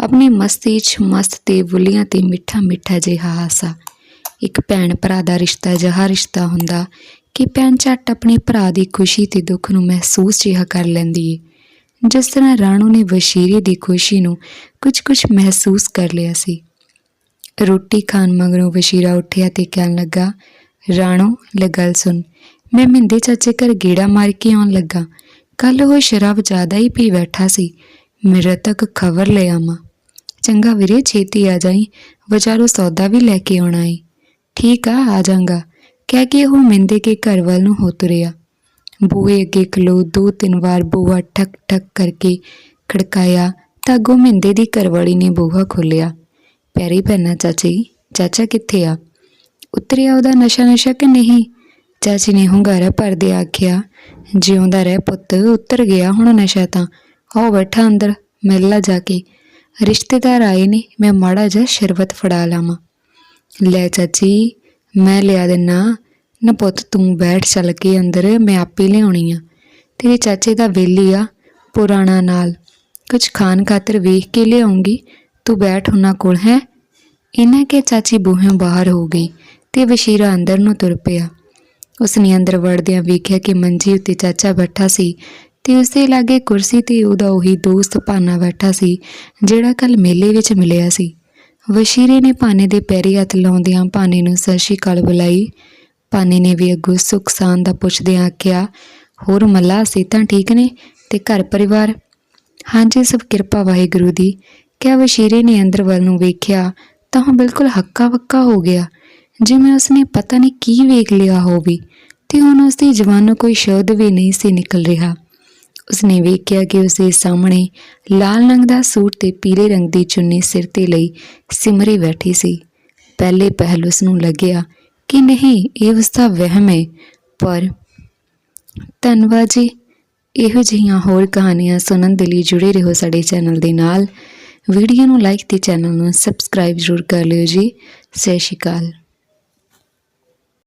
ਆਪਣੀ ਮਸਤੀ 'ਚ ਮਸਤ ਤੇ ਬੁੱਲੀਆਂ ਤੇ ਮਿੱਠਾ ਮਿੱਠਾ ਜਿਹਾ ਹਾਸਾ। ਇੱਕ ਭੈਣ ਭਰਾ ਦਾ ਰਿਸ਼ਤਾ ਜਿਹਾ ਰਿਸ਼ਤਾ ਹੁੰਦਾ ਕਿ ਭੈਣ ਝੱਟ ਆਪਣੇ ਭਰਾ ਦੀ ਖੁਸ਼ੀ ਤੇ ਦੁੱਖ ਨੂੰ ਮਹਿਸੂਸ ਜਿਹਾ ਕਰ ਲੈਂਦੀ ਏ। ਜਿਸ ਤਰ੍ਹਾਂ ਰਾਣੂ ਨੇ ਵਸ਼ੀਰੇ ਦੀ ਖੁਸ਼ੀ ਨੂੰ ਕੁਝ-ਕੁਝ ਮਹਿਸੂਸ ਕਰ ਲਿਆ ਸੀ। ਰੋਟੀ ਖਾਣ ਮਗਰੋਂ ਵਸ਼ੀਰਾ ਉੱਠਿਆ ਤੇ ਕਹਿਣ ਲੱਗਾ, ਰਾਣੋ, ਲੈ ਗੱਲ ਸੁਣ। ਮੈਂ ਮਿੰਦੇ ਚਾਚੇ ਘਰ ਗੇੜਾ ਮਾਰ ਕੇ ਆਉਣ ਲੱਗਾ। ਕੱਲ ਉਹ ਸ਼ਰਾਬ ਜ਼ਿਆਦਾ ਹੀ ਪੀ ਬੈਠਾ ਸੀ। ਮੇਰੇ ਤੱਕ ਖਬਰ ਲੈ ਆਵਾਂ। ਚੰਗਾ ਵੀਰੇ, ਛੇਤੀ ਆ ਜਾਈ। ਵਿਚਾਰੋ ਸੌਦਾ ਵੀ ਲੈ ਕੇ ਆਉਣਾ ਏ। ਠੀਕ ਆ ਆ ਜਾਗਾ ਕਹਿ ਕੇ ਉਹ ਮਿੰਦੇ ਕੇ ਘਰ ਵੱਲ ਨੂੰ ਹੋ ਤੁਰਿਆ। ਬੂਹੇ ਅੱਗੇ ਖਲੋ ਦੋ ਤਿੰਨ ਵਾਰ ਬੂਹਾ ਠਕ ਠਕ ਕਰਕੇ ਖੜਕਾਇਆ ਤਾਂ ਅੱਗੋਂ ਮਿੰਦੇ ਦੀ ਘਰਵਾਲੀ ਨੇ ਬੂਹਾ ਖੋਲਿਆ ਪਿਆਰੀ ਭੈਣਾ ਚਾਚੀ ਚਾਚਾ ਕਿੱਥੇ ਆ? ਉਤਰਿਆ ਉਹਦਾ ਨਸ਼ਾ ਨਸ਼ਾ ਕਿ ਨਹੀਂ? ਚਾਚੀ ਨੇ ਹੁੰਗਾਰਾ ਭਰਦੇ ਆਖਿਆ, ਜਿਉਂਦਾ ਰਹਿ ਪੁੱਤ, ਉੱਤਰ ਗਿਆ ਹੁਣ ਨਸ਼ਾ ਤਾਂ। ਆਓ ਬੈਠਾ ਅੰਦਰ, ਮਿਲ ਜਾ ਕੇ। ਰਿਸ਼ਤੇਦਾਰ ਆਏ ਨੇ, ਮੈਂ ਮਾੜਾ ਜਿਹਾ ਸ਼ਰਬਤ ਫੜਾ ਲਾਵਾਂ। ਲੈ ਚਾਚੀ, ਮੈਂ ਲਿਆ ਦੇਣਾ ਨਾ ਪੁੱਤ, ਤੂੰ ਬੈਠ ਚੱਲ ਕੇ ਅੰਦਰ, ਮੈਂ ਆਪੇ ਲਿਆਉਣੀ ਆ। ਤੇਰੇ ਚਾਚੇ ਦਾ ਵੇਲੀ ਆ, ਪੁਰਾਣਾ ਨਾਲ। ਕੁਝ ਖਾਣ ਖਾਤਰ ਵੇਖ ਕੇ ਲਿਆਉਂਗੀ। ਤੂੰ ਬੈਠ ਉਹਨਾਂ ਕੋਲ, ਹੈ? ਇਹਨਾਂ ਕੇ ਚਾਚੀ ਬੂਹਿਓਂ ਬਾਹਰ ਹੋ ਗਈ ਤੇ ਵਸ਼ੀਰਾ ਅੰਦਰ ਨੂੰ ਤੁਰ ਪਿਆ। ਉਸਨੇ ਅੰਦਰ ਵੜਦਿਆਂ ਵੇਖਿਆ ਕਿ ਮੰਜੀ ਉੱਤੇ ਚਾਚਾ ਬੈਠਾ ਸੀ ਤੇ ਉਸਦੇ ਲਾਗੇ ਕੁਰਸੀ ਤੇ ਉਹਦਾ ਉਹੀ ਦੋਸਤ ਭਾਨਾ ਬੈਠਾ ਸੀ, ਜਿਹੜਾ ਕੱਲ ਮੇਲੇ ਵਿੱਚ ਮਿਲਿਆ ਸੀ। ਵਸ਼ੀਰੇ ਨੇ ਭਾਨੇ ਦੇ ਪੈਰੀ ਹੱਥ ਲਾਉਂਦਿਆਂ ਭਾਨੇ ਨੂੰ ਸਤਿ ਸ਼੍ਰੀ ਅਕਾਲ ਬੁਲਾਈ। ਭਾਨੇ ਨੇ ਵੀ ਅੱਗੋਂ ਸੁੱਖ ਸਾਨ ਦਾ ਪੁੱਛਦਿਆਂ ਆਖਿਆ, ਹੋਰ ਮੱਲਾ ਤਾਂ ਠੀਕ ਨੇ ਤੇ ਘਰ ਪਰਿਵਾਰ? ਹਾਂਜੀ, ਸਭ ਕਿਰਪਾ ਵਾਹਿਗੁਰੂ ਦੀ। ਕਿਆ ਵਸ਼ੀਰੇ ਨੇ ਅੰਦਰ ਵੱਲ ਨੂੰ ਵੇਖਿਆ ਤਾਂ ਉਹ ਬਿਲਕੁਲ ਹੱਕਾ ਵੱਕਾ ਹੋ ਗਿਆ। ਜਿਵੇਂ ਉਸਨੇ ਪਤਾ ਨਹੀਂ ਕੀ ਵੇਖ ਲਿਆ ਹੋਵੇ। ਤੇ ਹੁਣ ਉਸਦੀ ਜ਼ੁਬਾਨੋਂ ਕੋਈ ਸ਼ਬਦ ਵੀ ਨਹੀਂ ਸੀ ਨਿਕਲ ਰਿਹਾ। ਉਸਨੇ ਵੇਖਿਆ ਕਿ ਉਸਦੇ ਸਾਹਮਣੇ ਲਾਲ ਰੰਗ ਦਾ ਸੂਟ ਤੇ ਪੀਲੇ ਰੰਗ ਦੀ ਚੁੰਨੀ ਸਿਰ ਤੇ ਲਈ ਸਿਮਰੀ ਬੈਠੀ ਸੀ। ਪਹਿਲੇ ਪਹਿਲ ਉਸ ਨੂੰ ਲੱਗਿਆ ਕਿ ਨਹੀਂ, ਇਹ ਉਸਦਾ ਵਹਿਮ ਹੈ ਪਰ ਧੰਨਵਾਦ ਜੀ, ਇਹੋ ਜਿਹੀਆਂ ਹੋਰ ਕਹਾਣੀਆਂ ਸੁਣਨ ਦੇ ਲਈ ਜੁੜੇ ਰਹੋ ਸਾਡੇ ਚੈਨਲ ਦੇ ਨਾਲ। ਵੀਡੀਓ ਨੂੰ ਲਾਈਕ ਤੇ ਚੈਨਲ ਨੂੰ ਸਬਸਕ੍ਰਾਈਬ ਜ਼ਰੂਰ ਕਰ ਲਿਓ ਜੀ। ਸਤਿ ਸ਼੍ਰੀ ਅਕਾਲ।